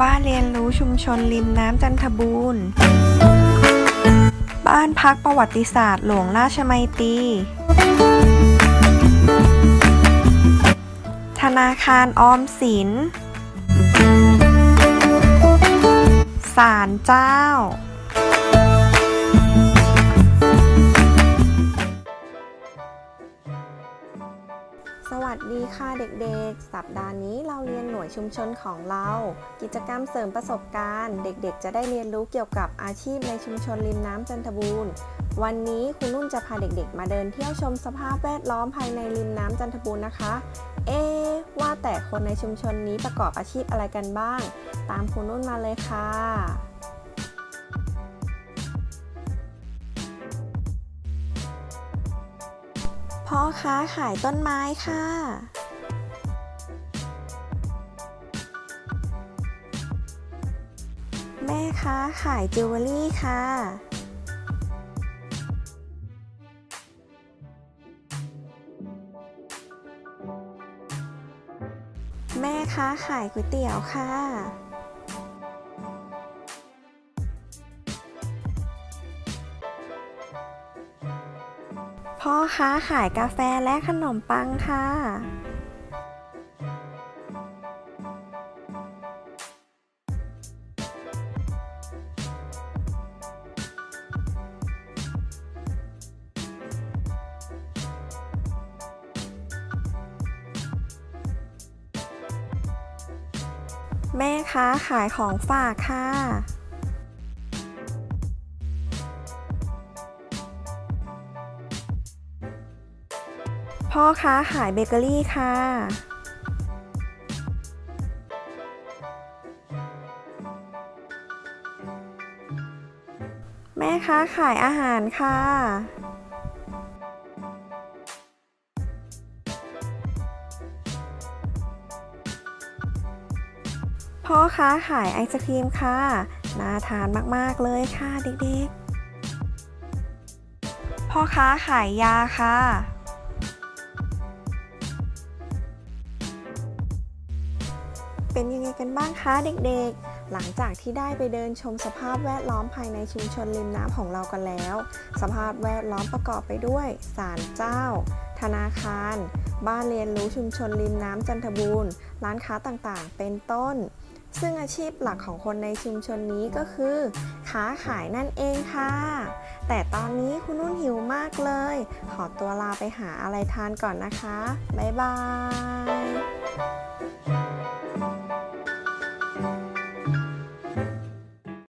บ้านเรียนรู้ชุมชนริมน้ำจันทบูรณ์ บ้านพักประวัติศาสตร์หลวงราชมัยตรี ธนาคารออมสินศาลเจ้า ค่ะเด็กๆ สัปดาห์นี้เราเรียนหน่วยชุมชนของเรา กิจกรรมเสริมประสบการณ์ เด็กๆ จะได้เรียนรู้เกี่ยวกับอาชีพในชุมชนริมน้ำจันทบูรณ์ วันนี้คุณนุ่นจะพาเด็กๆ มาเดินเที่ยวชมสภาพแวดล้อมภายในริมน้ำจันทบูรณ์นะคะ เอ๊ว่าแต่คนในชุมชนนี้ประกอบอาชีพอะไรกันบ้าง ตามคุณนุ่นมาเลยค่ะพ่อค้าขายต้นไม้ค่ะ แม่ค้าขายจิวเวลรี่ค่ะแม่ค้าขายก๋วยเตี๋ยวค่ะ พ่อค้าขายกาแฟและขนมปังค่ะ แม่ค้าขายของฝากค่ะ พ่อค้าขายเบเกอรี่ค่ะ แม่ค้าขายอาหารค่ะ พ่อค้าขายไอศครีมค่ะ น่าทานมากๆเลยค่ะเด็กๆ พ่อค้าขายยาค่ะ เป็นยังไงกันบ้างคะเด็กๆหลังจากที่ได้ไปเดินชมสภาพแวดล้อมภายในชุมชนริมน้ำของเรากันแล้ว สภาพแวดล้อมประกอบไปด้วยศาลเจ้า ธนาคาร บ้านเรียนรู้ชุมชนริมน้ำจันทบูรณ์ ร้านค้าต่างๆ เป็นต้น ซึ่งอาชีพหลักของคนในชุมชนนี้ก็คือ ค้าขายนั่นเองค่ะ แต่ตอนนี้คุณนุ่นหิวมากเลย ขอตัวลาไปหาอะไรทานก่อนนะคะ บ๊ายบาย